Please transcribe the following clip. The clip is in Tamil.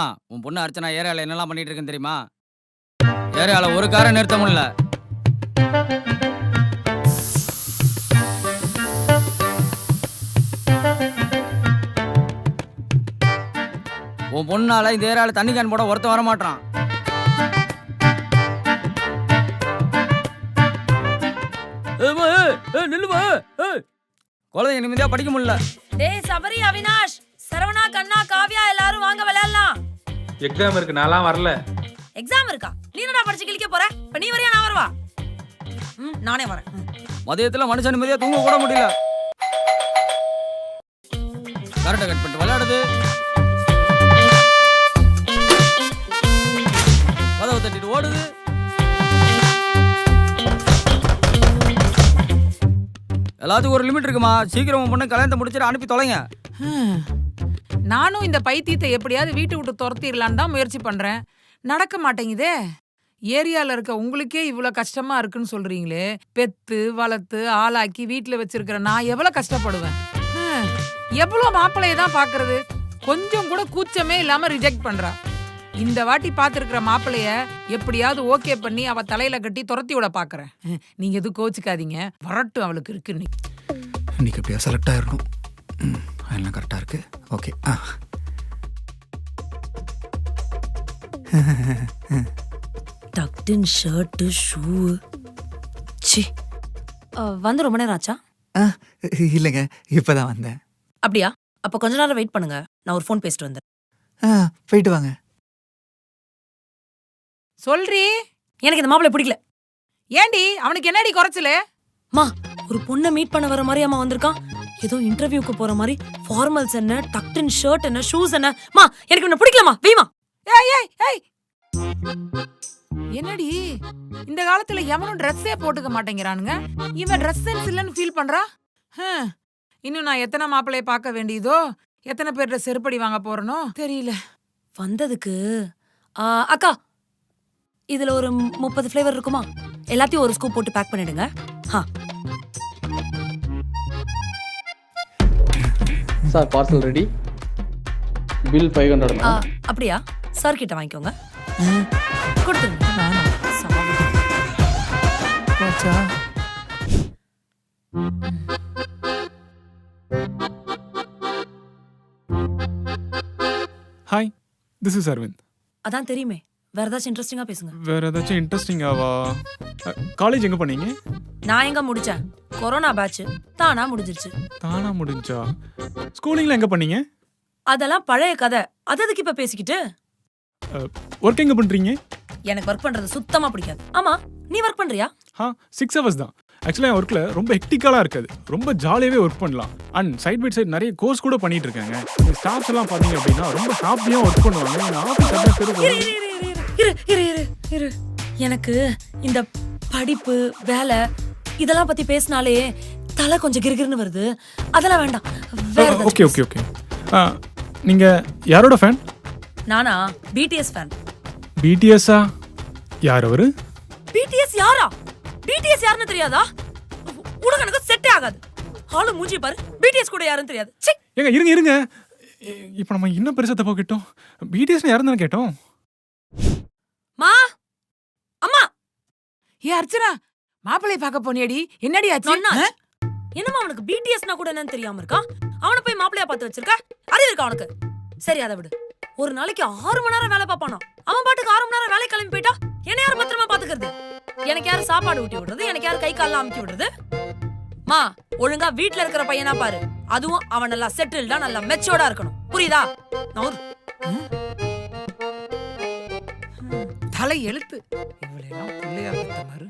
ஆ உன் பொண்ணு அர்ச்சனா ஏரியாவில் என்னெல்லாம் பண்ணிட்டு இருக்குன்னு தெரியுமா? ஏரியாவில் ஒரு காரை நிறுத்த முடியல. உன் பொண்ணால இந்த ஏரியாவில் தண்ணி கேன் போட ஒருத்தன் வர மாட்டான் குழந்தைங்க நிம்மதியா படிக்க முடியல. டேய் சபரி அவினாஷ். சரவணா கண்ணா காவ்யா எல்லாரும் வாங்க விளையாடலாம். எக்ஸாம் இருக்கு நான்லாம் வரல. எக்ஸாம் இருக்கா? நீ என்னடா படிச்சு கிழிக்க போற? இப்ப நீ வரியா நான் வரவா? ம், நானே வரேன். மதியத்துல மனுஷன் நிம்மதியா தூங்க கூட முடியல. கரெக்டா கட் பண்ணிட்டு விளையாடுது. கதவை தட்டிட்டு ஓடுது. எல்லாத்துக்கும் ஒரு லிமிட் இருக்குமா? சீக்கிரம் பொண்ணு கல்யாணத்தை முடிச்சிட்டு அனுப்பி தொலைங்க. நானும் இந்த பைத்தியத்தை எப்படியாவது வீட்டு விட்டு துரத்திடலான்னு தான் முயற்சி பண்றேன். நடக்க மாட்டேங்குதே. ஏரியால இருக்க உங்களுக்கே இவ்வளோ கஷ்டமா இருக்குன்னு சொல்றீங்களே. பெத்து வளர்த்து ஆளாக்கி வீட்டில் வச்சிருக்கிற நான் எவ்வளோ கஷ்டப்படுவேன்? எவ்வளோ மாப்பிள்ளைய தான் பார்க்கறது? கொஞ்சம் கூட கூச்சமே இல்லாம ரிஜெக்ட் பண்றா. இந்த வாட்டி பார்த்துருக்கிற மாப்பிளைய எப்படியாவது ஓகே பண்ணி அவ தலையில கட்டி துரத்தி விட பாக்குறேன் நீங்க எதுவும் கோச்சிக்காதீங்க வரட்டும் அவளுக்கு இருக்கு இன்னைக்கு. இன்னைக்கு செலக்ட் ஆயிடணும் எல்லாம் கரெக்டாக இருக்கு. ஓகே ஆ. டக்டின் ஷர்ட் ஷூ சி வந்து ரொம்ப நேரம் ஆச்சா? இல்லைங்க இப்போ தான் வந்தேன். அப்படியா? அப்ப கொஞ்ச நேரம் வெயிட் பண்ணுங்க. நான் ஒரு ஃபோன் பேசிட்டு வந்தேன் ஆ போயிட்டு வாங்க. சொல்றி. எனக்கு இந்த மாப்பிள்ளை பிடிக்கல. ஏண்டி அவனுக்கு என்னடி குறைச்சலு? மா ஒரு பொண்ணை மீட் பண்ண வர மாதிரி அம்மா வந்திருக்கான். ஏதோ இன்டர்வியூக்கு போற மாதிரி ஃபார்மல்ஸ் என்ன டக்டின் ஷர்ட் என்ன ஷூஸ் என்ன? மா எனக்கு இவனை பிடிக்கலமா வெய்மா ஏய் ஏய் ஏய். என்னடி? இந்த காலத்துல எவனும் ட்ரெஸ்ஸே போட்டுக்க மாட்டேங்கிறானுங்க. இவன் ட்ரெஸ் சென்ஸ் இல்லைன்னு ஃபீல் பண்றா? இன்னும் நான் எத்தனை மாப்பிள்ளைய பார்க்க வேண்டியதோ எத்தனை பேர்கிட்ட செருப்படி வாங்க போறனோ தெரியல. வந்ததுக்கு அக்கா இதுல ஒரு முப்பது ஃப்ளேவர் இருக்குமா? எல்லாத்தையும் ஒரு ஸ்கூப் போட்டு பேக் பண்ணிடுங்க. ஹா. Sir parcel ready bill five hundred ஆ, அப்படியா? சார் கிட்ட வாங்கிக்கோங்க. கொடுத்துருங்க. ஹாய் திஸ் இஸ் அரவிந்த் அதான் தெரியுமே. வேற ஏதாச்சும் இன்ட்ரெஸ்டிங்கா பேசுங்க. வேற ஏதாச்சும் இன்ட்ரெஸ்டிங்காவா காலேஜ் எங்க பண்ணீங்க நான் எங்க முடிச்சேன்? கொரோனா பேட்ச் தானா முடிஞ்சிருச்சு. தானா முடிஞ்சா? ஸ்கூலிங்ல எங்க பண்ணீங்க? அதெல்லாம் பழைய கதை. அது எதுக்கு இப்ப பேசிக்கிட்டு? ஒர்க் எங்க பண்றீங்க? எனக்கு ஒர்க் பண்றது சுத்தமா பிடிக்காது. ஆமா நீ ஒர்க் பண்றியா? ஹா சிக்ஸ் ஹவர்ஸ் தான். ஆக்சுவலாக என் ஒர்க்கில் ரொம்ப ஹெக்டிக்கலாக இருக்காது. ரொம்ப ஜாலியாகவே ஒர்க் பண்ணலாம். அண்ட் சைட் பை சைடு நிறைய கோர்ஸ் கூட பண்ணிட்டு இருக்காங்க. ஸ்டாஃப்ஸ் எல்லாம் பார்த்தீங்க அப்படின்னா ரொம்ப ஹாப்பியாக ஒர்க் பண்ணுவாங்க. எங்கள் ஆஃபீஸ் இரு, இரு, இரு, இரு. எனக்கு இந்த படிப்பு வேலை இதெல்லாம் பத்தி பேசினாலே தலை கொஞ்சம் கிறுகிறுன்னு வருது. அதெல்லாம் வேண்டாம். வேற ஏதாச்சும் ஓகே ஓகே ஓகே. நீங்கள் யாரோட ஃபேன் நானா? பிடிஎஸ் ஃபேன் பிடிஎஸ்ஸா யார் அவரு? பிடிஎஸ் யாரா? பிடிஎஸ் யாருன்னு தெரியாதா? உனக்கு எனக்கு செட்டே ஆகாது. ஆளு மூஞ்சி பாரு. பிடிஎஸ் கூட யாருன்னு தெரியாது. ச்சீ! ஏங்க இருங்க இருங்க. இப்போ நம்ம இன்னும் பெருசாக தப்பா கேட்டோம் பிடிஎஸ்னு யாரும் தானே கேட்டோம். மா! அம்மா! ஏ அர்ச்சனா! மாப்பிள்ளைய பார்க்க போனியடி. என்னடி ஆச்சு? என்னம்மா அவனுக்கு பிடிஎஸ்னா கூட என்னன்னு தெரியாம இருக்கான் அவனை போய் மாப்பிளையா பார்த்து வச்சிருக்க? அறிவு இருக்கா அவனுக்கு? சரி அதை விடு. ஒரு நாளைக்கு ஆறு மணி நேரம் வேலை பார்ப்பானா? அவன் பாட்டுக்கு ஆறு மணி நேரம் வேலை கிளம்பி போயிட்டா? என்ன யார் பத்திரமா பாத்துக்கிறது எனக்கு யாரு சாப்பாடு ஊட்டி விடுறது? எனக்கு யாரு கை கால்லாம் அமுக்கி விடுறது? மா ஒழுங்கா வீட்ல இருக்கிற பையனா பாரு. அதுவும் அவன் நல்லா செட்டில்டா நல்லா மெச்சோர்டா இருக்கணும். புரியுதா? நவுரு தலை எழுத்து. இவளெல்லாம் பிள்ளையா பெத்த மாதிரி.